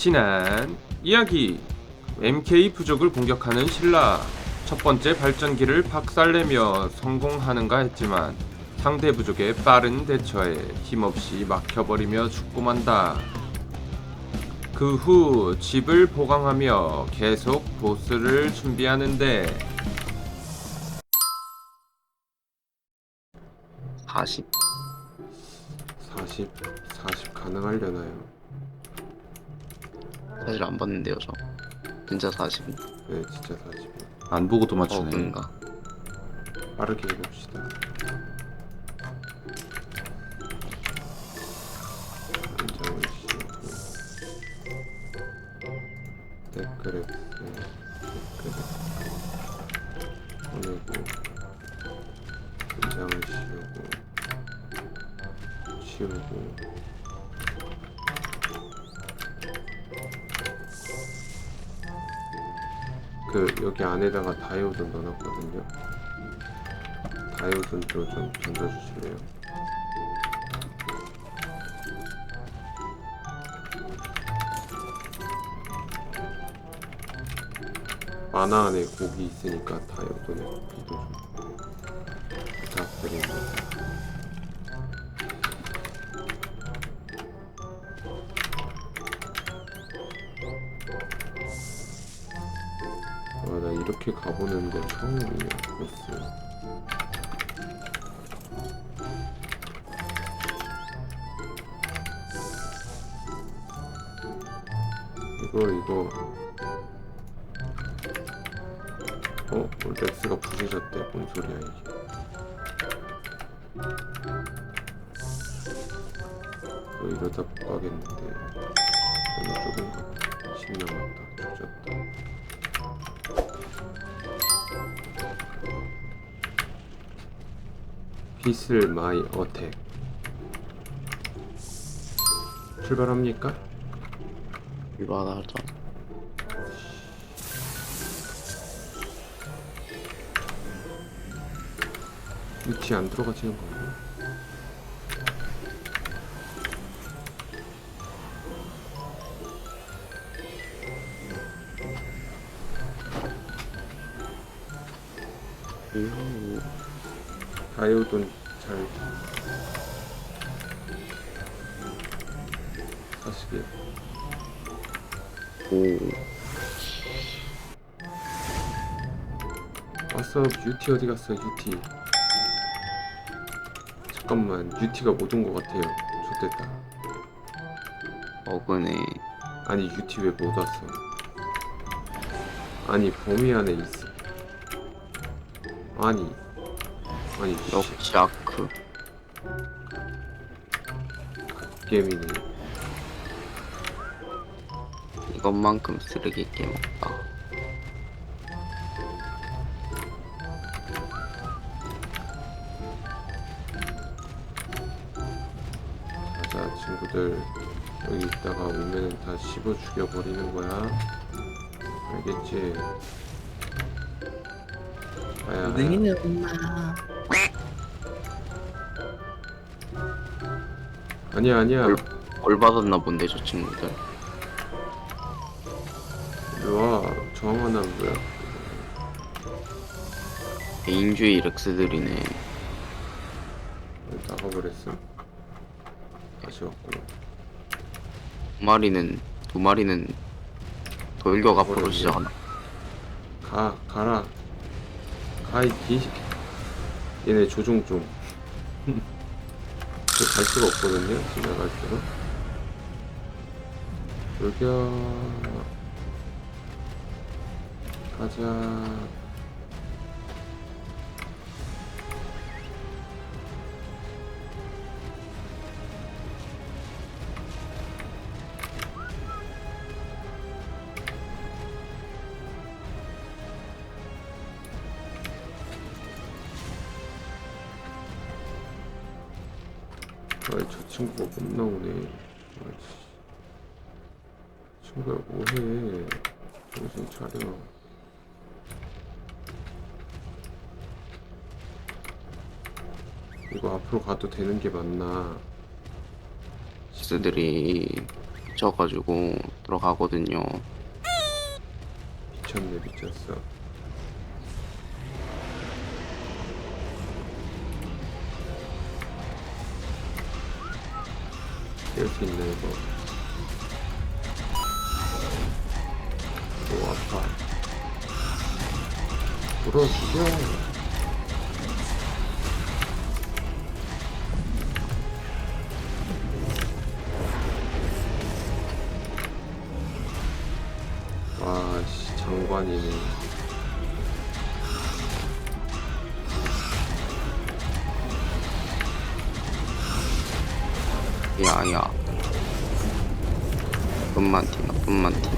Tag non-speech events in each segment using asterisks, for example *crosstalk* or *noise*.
지난 이야기 MK 부족을 공격하는 신라 첫 번째 발전기를 박살내며 성공하는가 했지만 상대 부족의 빠른 대처에 힘없이 막혀버리며 죽고 만다. 그 후 집을 보강하며 계속 보스를 준비하는데 40 40, 40 가능하려나요? 사실 안 봤는데요 저 진짜 40 네, 진짜 40. 안 보고도 어 맞추네. 그런가 빠르게 해봅시다. 안정을 씌우고 댓글에 댓글에 보내고 안정을 씌우고 치우고 그 여기 안에다가 다이오드 넣어놨거든요. 다이오드도 좀 던져주실래요? 만화 안에 곡이 있으니까 좀 부탁드립니다. 이렇게 가보는 건 처음이네, 보스. 이거, 이거. 어? 렉스가 부서졌대. 뭔 소리야, 이게. 어, 이러다 못 가겠는데. 너무 좁은가? 10 남았다. 조졌다. 피슬 마이 어택 출발합니까? 유바다 하자 위치 안 들어가지는 거예요? 유 다이오돈 잘 오. 왔어 유티 어디 갔어 유티. 잠깐만. 유티가 못 온 것 같아요. 좋됐다. 어근에 아니 유티 왜 못 왔어? 아니 범위 안에 있어. 아니 아니 씨, 역시 아크. 게임이네. 이것만큼 쓰레기 게임 없다. 자자 친구들. 여기 있다가 오면은 다 씹어 죽여버리는 거야. 알겠지? 아야 아야 엄마. 아니야 아니야. 뭘, 뭘 받았나 본데 저 친구들. 일로와 저항하나 뭐야. 개인주의 렉스들이네. 나가버렸어. 아쉬웠구나. 두 마리는 두 마리는 돌격 앞으로? 시작한다 가 가라 기 얘네 조종 좀. 저갈 수가 없거든요 지나갈수록 돌격 가자 아이 저 친구가 못 나오네. 아이씨. 친구야 뭐해? 정신 차려. 이거 앞으로 가도 되는 게 맞나? 렉스들이 미쳐가지고 들어가거든요. 미쳤네 미쳤어 깰 수 있나 이거. 오 아파. 죽여 야야. 나쁜만 팀, 나쁜만 팀.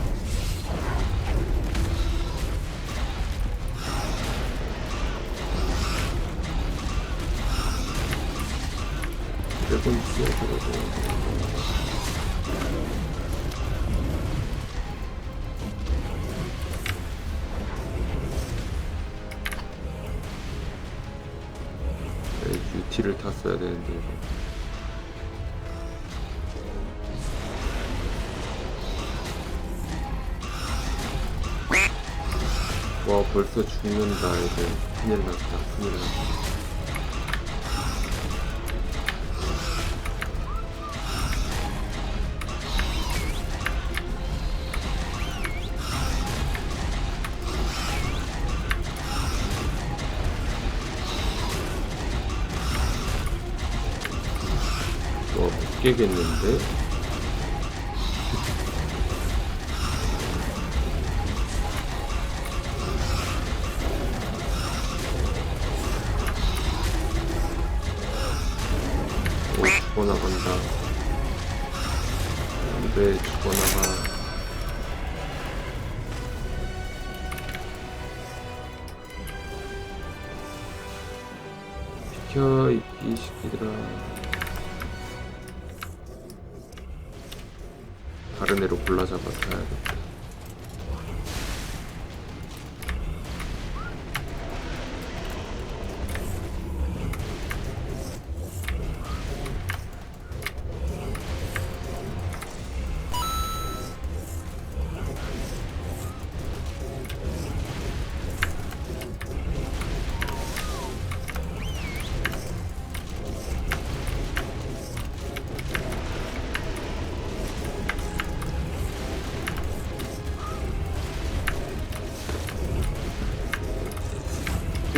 드래곤 뛰어들어도 UT를 탔어야 되는데 벌써 죽는다 애들 큰일 났다 큰일 났다 와, 못 깨겠는데? 죽어나간다. 안 돼, 죽어나가. 비켜, 이, 이 새끼들아. 다른 애로 골라 잡아 타야겠다.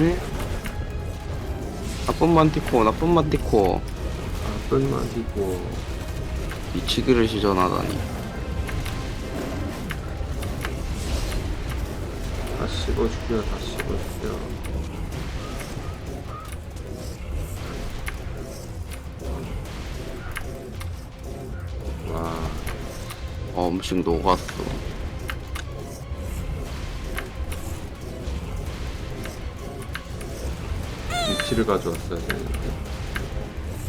응? 나쁜 만티코, 나쁜 만티코. 나쁜 맛이고 미치기를 시전하다니. 다 씹어 죽여, 다 씹어 죽여. 와, 어, 음식 녹았어. 유치를 가져왔어야 되는데.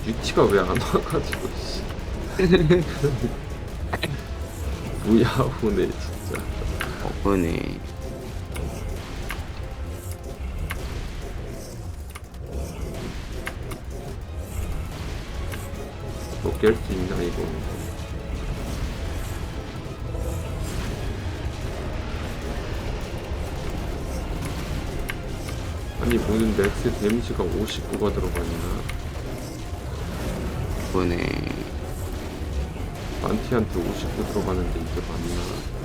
유치가 왜 안 와가지고, 씨. *laughs* 뭐야, 오네, 진짜. 어그네. 뭐깰수 있나, 이거. 아니, 무슨 넥스 데미지가 59가 들어가냐. 어그네. 만티한테 59 들어가는데 이게 맞나?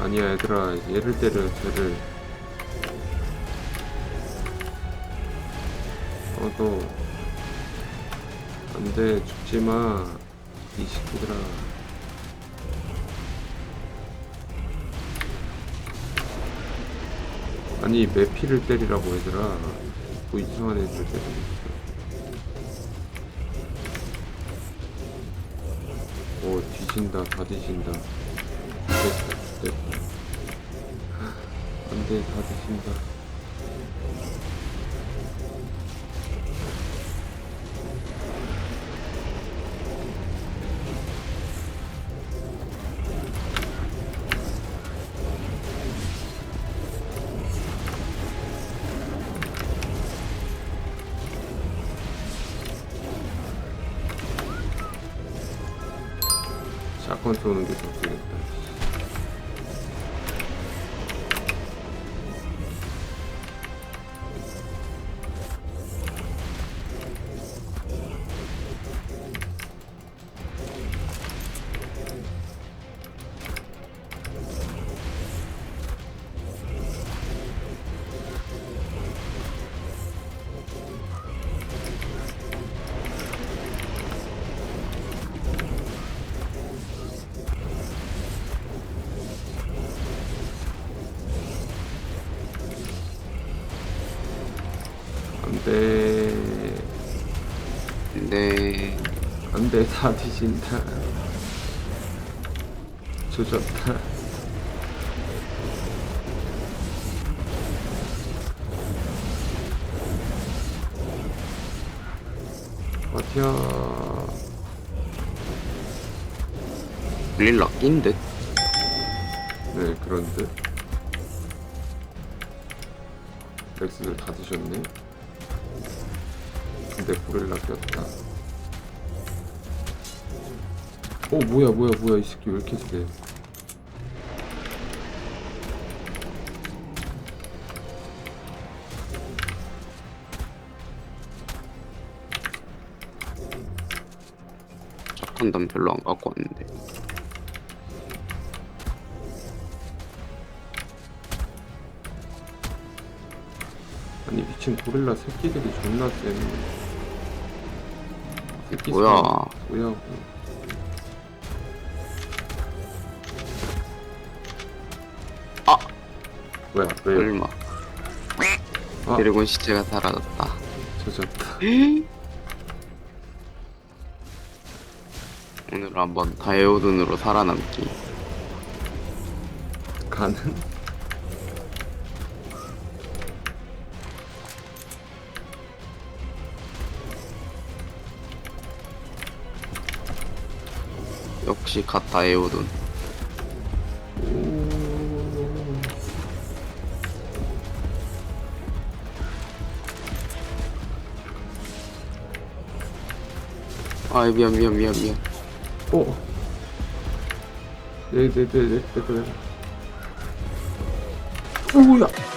아니야 얘들아 얘를 때려 쟤를 어너 안돼 죽지마 이 새끼들아. 아니 매피를 때리라고 얘들아. 뭐 이상한 애들 있어 오 뒤진다 다 뒤진다. 됐다 됐다. 안돼 다 뒤진다 무조건 쏘는 게더 세겠다. 근데 안돼 다 뒤진다. 조졌다. 어디야? 릴라 낀 듯? 네 그런 듯. 렉스들 다 드셨네. 근데 고릴라 꼈다. 어 뭐야 뭐야 뭐야 이 새끼 왜 이렇게 세? 착한 담 별로 안 갖고 왔는데 아니 미친 고릴라 새끼들이 존나 쎄. 뭐야. 새- 뭐야? 아! 뭐야? 왜? 설마 아. 드래곤 시체가 사라졌다 젖었다. *gasps* 오늘 한번 다이오든으로 살아남기 가는? 역시 갓 다이오든 아 미안 미안 미안 미안 어. 네네 네 네. 오야.